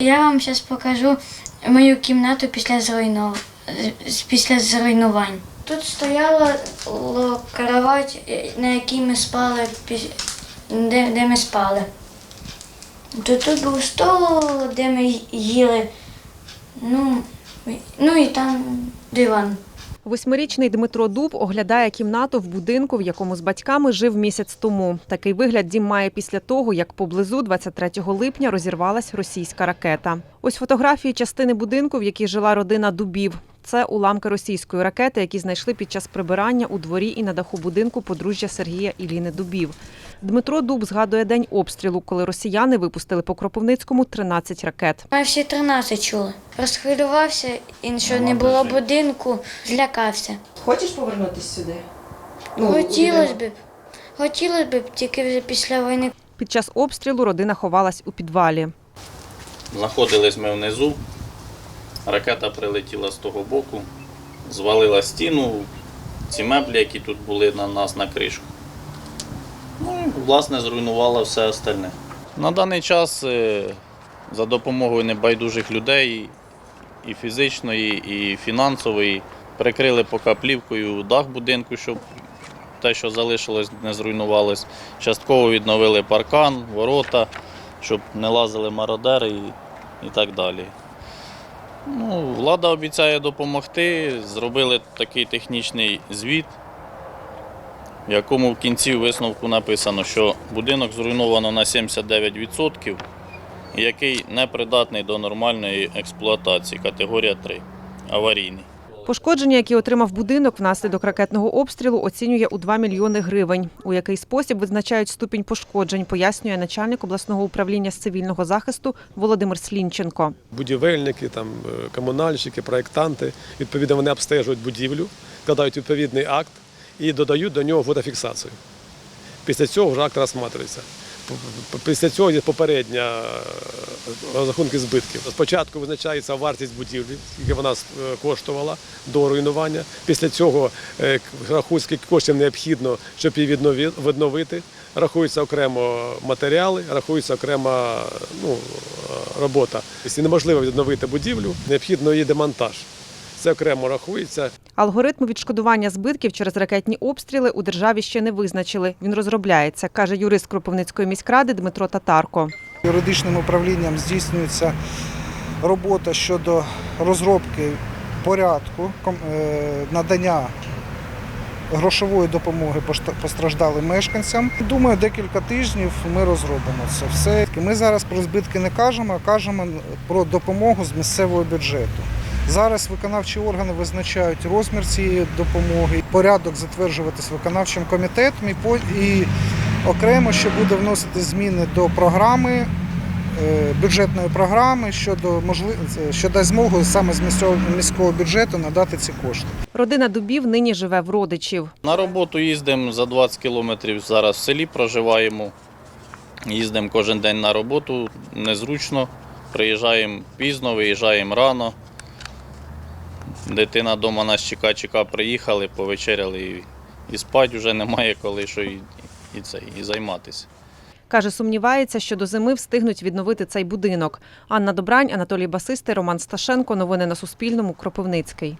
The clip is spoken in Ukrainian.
Я вам зараз покажу мою кімнату після зруйнов... після зруйнувань. Тут стояла кровать, е, на якій ми спали, де, де ми спали. Тут, тут був стол, де ми їли. Ну, ну і там диван. Восьмирічний Дмитро Дуб оглядає кімнату в будинку, в якому з батьками жив місяць тому. Такий вигляд дім має після того, як поблизу 23 липня розірвалась російська ракета. Ось фотографії частини будинку, в якій жила родина Дубів. Це уламки російської ракети, які знайшли під час прибирання у дворі і на даху будинку подружжя Сергія і Ліни Дубів. Дмитро Дуб згадує день обстрілу, коли росіяни випустили по Кропивницькому 13 ракет. Ми всі 13 чули. Розхвилювався, і що не було будинку, злякався. Хочеш повернутися сюди? Хотілося б. Хотілося б, тільки вже після війни. Під час обстрілу родина ховалась у підвалі. Знаходились ми внизу, ракета прилетіла з того боку, звалила стіну, ці меблі, які тут були на нас на кришку. Ну і, власне, зруйнувала все остальне. На даний час е, за допомогою небайдужих людей і фізичної, і фінансової прикрили поки плівкою дах будинку, щоб те, що залишилось, не зруйнувалось. Частково відновили паркан, ворота, щоб не лазили мародери і, і так далі. Ну, влада обіцяє допомогти. Зробили такий технічний звіт, в якому в кінці висновку написано, що будинок зруйновано на 79%, який не придатний до нормальної експлуатації, категорія 3, аварійний. Пошкодження, які отримав будинок внаслідок ракетного обстрілу, оцінює у 2 мільйони гривень. У який спосіб визначають ступінь пошкоджень, пояснює начальник обласного управління з цивільного захисту Володимир Слінченко. будівельники, там, е, комунальщики, проєктанти. Відповідно, вони обстежують будівлю, складають відповідний акт і додають до нього фотофіксацію. Після цього вже акт розсматривається. Після цього є попередня е, розрахунки збитків. Спочатку визначається вартість будівлі, скільки вона е, коштувала до руйнування. Після цього е, рахують, скільки коштів необхідно, щоб її відновити. Рахуються окремо матеріали, рахується окрема ну, робота. Якщо неможливо відновити будівлю, необхідно її демонтаж. Це окремо рахується. Алгоритм відшкодування збитків через ракетні обстріли у державі ще не визначили. Він розробляється, каже юрист Кропивницької міськради Дмитро Татарко. Юридичним управлінням здійснюється робота щодо розробки порядку е, надання грошової допомоги постраждалим мешканцям. Думаю, декілька тижнів ми розробимо це все. Ми зараз про збитки не кажемо, а кажемо про допомогу з місцевого бюджету. Зараз виконавчі органи визначають розмір цієї допомоги, порядок затверджуватись виконавчим комітетом і окремо ще буде вносити зміни до програми. е, Бюджетної програми щодо можлив... що дасть змогу саме з міського бюджету надати ці кошти. Родина Дубів нині живе в родичів. На роботу їздимо за 20 кілометрів. Зараз в селі проживаємо. Їздимо кожен день на роботу, незручно. Приїжджаємо пізно, виїжджаємо рано. Дитина вдома нас чека, чека, приїхали, повечеряли і, і спать вже немає коли що і, і, це, і займатися. Каже, сумнівається, що до зими встигнуть відновити цей будинок. Анна Добрань, Анатолій Басистий, Роман Сташенко. Новини на Суспільному. Кропивницький.